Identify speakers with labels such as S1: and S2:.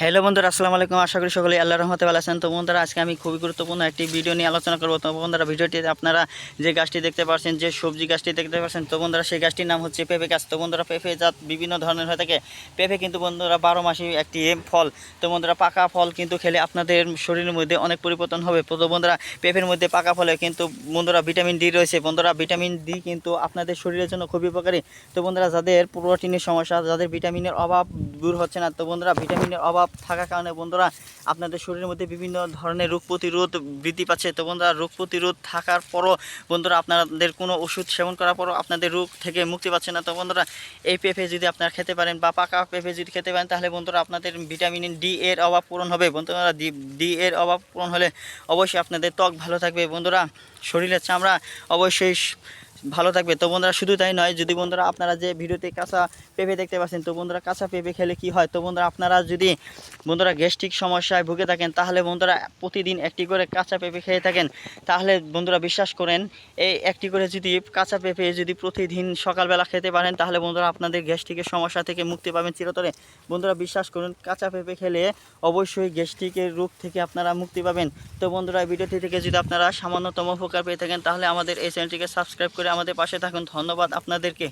S1: Hello বন্ধুরা, আসসালামু আলাইকুম। আশা করি সকলে আল্লাহ রহমতে ভালো আছেন। তো বন্ধুরা, আজকে আমি খুবই গুরুত্বপূর্ণ একটি ভিডিও নিয়ে আলোচনা করব। তো বন্ধুরা ভিডিওটিতে আপনারা যে গাছটি দেখতে পাচ্ছেন যে সবজি গাছটি দেখতে পাচ্ছেন তো বন্ধুরা, সেই গাছটির নাম হচ্ছে পেঁপে গাছ। তো বন্ধুরা, পেঁপে জাত বিভিন্ন ধরনের হয়ে থাকে। পেঁপে কিন্তু বন্ধুরা, বারো মাসে একটি ফল। তো বন্ধুরা, পাকা ফল কিন্তু খেলে আপনাদের শরীরের মধ্যে অনেক পরিবর্তন হবে। তো বন্ধুরা, পেঁপের মধ্যে পাকা ফলে কিন্তু বন্ধুরা ভিটামিন ডি রয়েছে। বন্ধুরা ভিটামিন ডি কিন্তু আপনাদের শরীরের জন্য খুবই উপকারী। তো বন্ধুরা, যাদের প্রোটিনের সমস্যা, যাদের ভিটামিনের অভাব দূর হচ্ছে না, তো বন্ধুরা ভিটামিনের অভাব থাকার কারণে বন্ধুরা আপনাদের শরীরের মধ্যে বিভিন্ন ধরনের রোগ প্রতিরোধ বৃদ্ধি পাচ্ছে। তো বন্ধুরা, রোগ প্রতিরোধ থাকার পরও বন্ধুরা আপনাদের কোনো ওষুধ সেবন করার পরও আপনাদের রোগ থেকে মুক্তি পাচ্ছে না। তো বন্ধুরা, এই পেঁপে যদি আপনারা খেতে পারেন বা পাকা পেঁপে যদি খেতে পারেন, তাহলে বন্ধুরা আপনাদের ভিটামিন ডি এর অভাব পূরণ হবে। বন্ধুরা ডি এর অভাব পূরণ হলে অবশ্যই আপনাদের ত্বক ভালো থাকবে। বন্ধুরা, শরীরের চামড়া অবশ্যই ভালো থাকবে। তো বন্ধুরা, শুধু তাই নয়, যদি বন্ধুরা আপনারা যে ভিডিওতে কাঁচা পেঁপে দেখতে পাচ্ছেন, তো বন্ধুরা কাঁচা পেঁপে খেলে কি হয়? তো বন্ধুরা, আপনারা যদি বন্ধুরা গ্যাস্ট্রিক সমস্যায় ভুগে থাকেন, তাহলে বন্ধুরা প্রতিদিন একটি করে কাঁচা পেঁপে খেয়ে থাকেন। তাহলে বন্ধুরা বিশ্বাস করেন, এই একটি করে যদি কাঁচা পেঁপে যদি প্রতিদিন সকালবেলা খেতে পারেন, তাহলে বন্ধুরা আপনাদের গ্যাস্ট্রিকের সমস্যা থেকে মুক্তি পাবেন চিরতরে। বন্ধুরা, বিশ্বাস করুন, কাঁচা পেঁপে খেলে অবশ্যই গ্যাস্ট্রিকের রোগ থেকে আপনারা মুক্তি পাবেন। তো বন্ধুরা ভিডিওটি থেকে যদি আপনারা সামান্যতম উপকার পেয়ে থাকেন, তাহলে আমাদের এই চ্যানেলটিকে সাবস্ক্রাইব করে আমাদের পাশে থাকুন। ধন্যবাদ আপনাদেরকে।